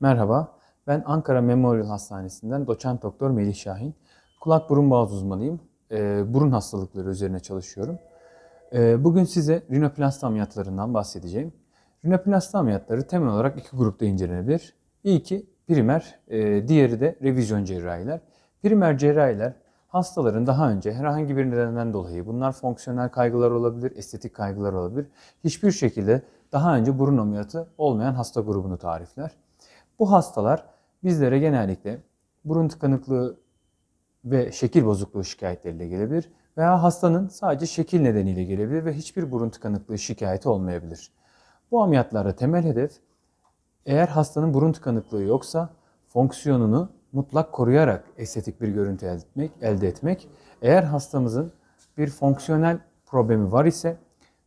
Merhaba, ben Ankara Memorial Hastanesi'nden doçent doktor Melih Şahin. Kulak burun boğaz uzmanıyım. Ee, burun hastalıkları üzerine çalışıyorum. Ee, bugün size rinoplasti ameliyatlarından bahsedeceğim. Rinoplasti ameliyatları temel olarak iki grupta incelenebilir. İlki primer, e, diğeri de revizyon cerrahiler. Primer cerrahiler hastaların daha önce herhangi bir nedenden dolayı bunlar fonksiyonel kaygılar olabilir, estetik kaygılar olabilir. Hiçbir şekilde daha önce burun ameliyatı olmayan hasta grubunu tarifler. Bu hastalar bizlere genellikle burun tıkanıklığı ve şekil bozukluğu şikayetleriyle gelebilir veya hastanın sadece şekil nedeniyle gelebilir ve hiçbir burun tıkanıklığı şikayeti olmayabilir. Bu ameliyatlarda temel hedef eğer hastanın burun tıkanıklığı yoksa fonksiyonunu mutlak koruyarak estetik bir görüntü elde etmek, elde etmek. Eğer hastamızın bir fonksiyonel problemi var ise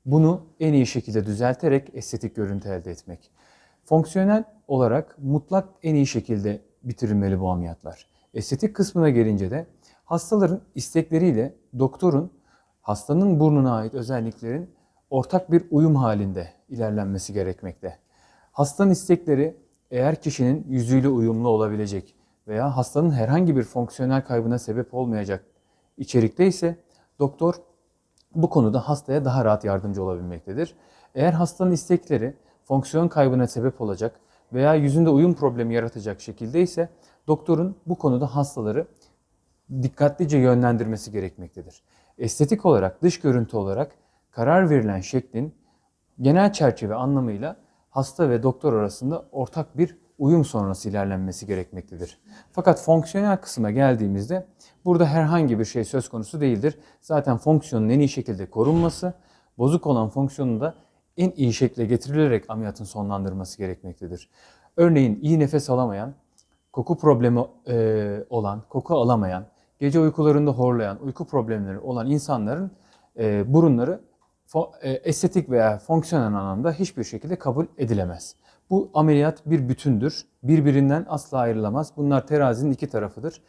bunu en iyi şekilde düzelterek estetik görüntü elde etmek. Fonksiyonel olarak mutlak en iyi şekilde bitirilmeli bu ameliyatlar. Estetik kısmına gelince de hastaların istekleriyle doktorun hastanın burnuna ait özelliklerin ortak bir uyum halinde ilerlenmesi gerekmekte. Hastanın istekleri eğer kişinin yüzüyle uyumlu olabilecek veya hastanın herhangi bir fonksiyonel kaybına sebep olmayacak içerikte ise doktor bu konuda hastaya daha rahat yardımcı olabilmektedir. Eğer hastanın istekleri fonksiyon kaybına sebep olacak veya yüzünde uyum problemi yaratacak şekilde ise doktorun bu konuda hastaları dikkatlice yönlendirmesi gerekmektedir. Estetik olarak, dış görüntü olarak karar verilen şeklin genel çerçeve anlamıyla hasta ve doktor arasında ortak bir uyum sonrası ilerlenmesi gerekmektedir. Fakat fonksiyonel kısma geldiğimizde burada herhangi bir şey söz konusu değildir. Zaten fonksiyonun en iyi şekilde korunması, bozuk olan fonksiyonun da en iyi şekilde getirilerek ameliyatın sonlandırılması gerekmektedir. Örneğin iyi nefes alamayan, koku problemi e, olan, koku alamayan, gece uykularında horlayan, uyku problemleri olan insanların e, burunları e, estetik veya fonksiyonel anlamda hiçbir şekilde kabul edilemez. Bu ameliyat bir bütündür. Birbirinden asla ayrılamaz. Bunlar terazinin iki tarafıdır.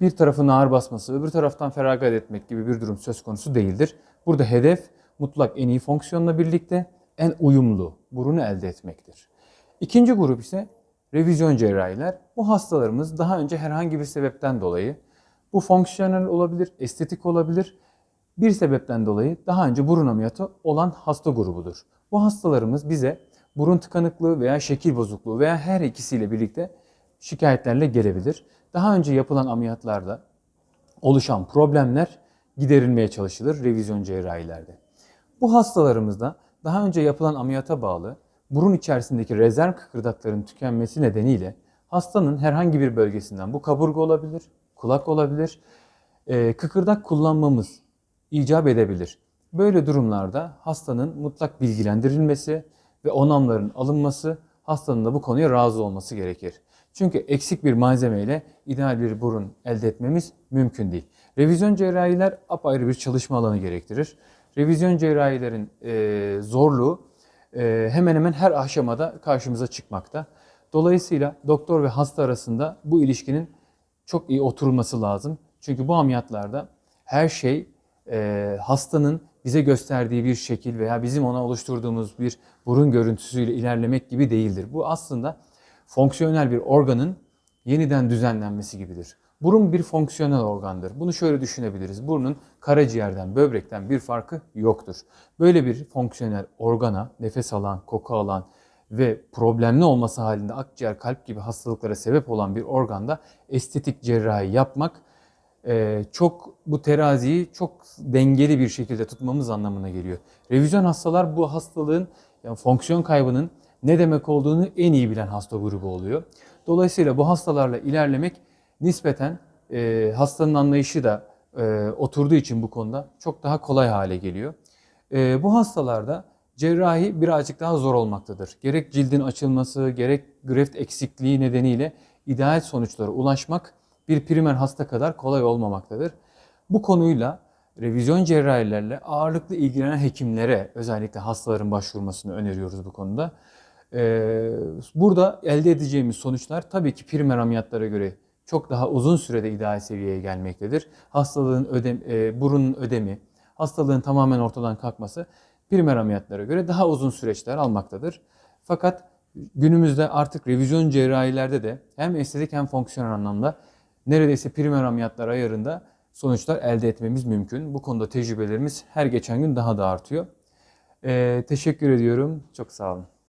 Bir tarafın ağır basması, öbür taraftan feragat etmek gibi bir durum söz konusu değildir. Burada hedef mutlak en iyi fonksiyonla birlikte en uyumlu burunu elde etmektir. İkinci grup ise revizyon cerrahiler. Bu hastalarımız daha önce herhangi bir sebepten dolayı bu fonksiyonel olabilir, estetik olabilir. Bir sebepten dolayı daha önce burun ameliyatı olan hasta grubudur. Bu hastalarımız bize burun tıkanıklığı veya şekil bozukluğu veya her ikisiyle birlikte şikayetlerle gelebilir. Daha önce yapılan ameliyatlarda oluşan problemler giderilmeye çalışılır revizyon cerrahilerde. Bu hastalarımızda daha önce yapılan ameliyata bağlı burun içerisindeki rezerv kıkırdakların tükenmesi nedeniyle hastanın herhangi bir bölgesinden bu kaburga olabilir, kulak olabilir, e, kıkırdak kullanmamız icap edebilir. Böyle durumlarda hastanın mutlak bilgilendirilmesi ve onamların alınması, hastanın da bu konuya razı olması gerekir. Çünkü eksik bir malzemeyle ideal bir burun elde etmemiz mümkün değil. Revizyon cerrahiler apayrı bir çalışma alanı gerektirir. Revizyon cerrahilerin e, zorluğu e, hemen hemen her aşamada karşımıza çıkmakta. Dolayısıyla doktor ve hasta arasında bu ilişkinin çok iyi oturulması lazım. Çünkü bu ameliyatlarda her şey e, hastanın bize gösterdiği bir şekil veya bizim ona oluşturduğumuz bir burun görüntüsüyle ilerlemek gibi değildir. Bu aslında fonksiyonel bir organın yeniden düzenlenmesi gibidir. Burun bir fonksiyonel organdır. Bunu şöyle düşünebiliriz. Burnun karaciğerden, böbrekten bir farkı yoktur. Böyle bir fonksiyonel organa nefes alan, koku alan ve problemli olması halinde akciğer, kalp gibi hastalıklara sebep olan bir organda estetik cerrahi yapmak e, çok bu teraziyi çok dengeli bir şekilde tutmamız anlamına geliyor. Revizyon hastalar bu hastalığın yani fonksiyon kaybının ne demek olduğunu en iyi bilen hasta grubu oluyor. Dolayısıyla bu hastalarla ilerlemek nispeten e, hastanın anlayışı da e, oturduğu için bu konuda çok daha kolay hale geliyor. E, bu hastalarda cerrahi birazcık daha zor olmaktadır. Gerek cildin açılması, gerek greft eksikliği nedeniyle ideal sonuçlara ulaşmak bir primer hasta kadar kolay olmamaktadır. Bu konuyla revizyon cerrahilerle ağırlıklı ilgilenen hekimlere özellikle hastaların başvurmasını öneriyoruz bu konuda. Ee, burada elde edeceğimiz sonuçlar tabii ki primer ameliyatlara göre çok daha uzun sürede ideal seviyeye gelmektedir. Hastalığın ödem, e, burunun ödemi, hastalığın tamamen ortadan kalkması primer ameliyatlara göre daha uzun süreçler almaktadır. Fakat Günümüzde artık revizyon cerrahilerde de hem estetik hem fonksiyonel anlamda neredeyse primer ameliyatlar ayarında sonuçlar elde etmemiz mümkün. Bu konuda tecrübelerimiz her geçen gün daha da artıyor. Ee, teşekkür ediyorum. Çok sağ olun.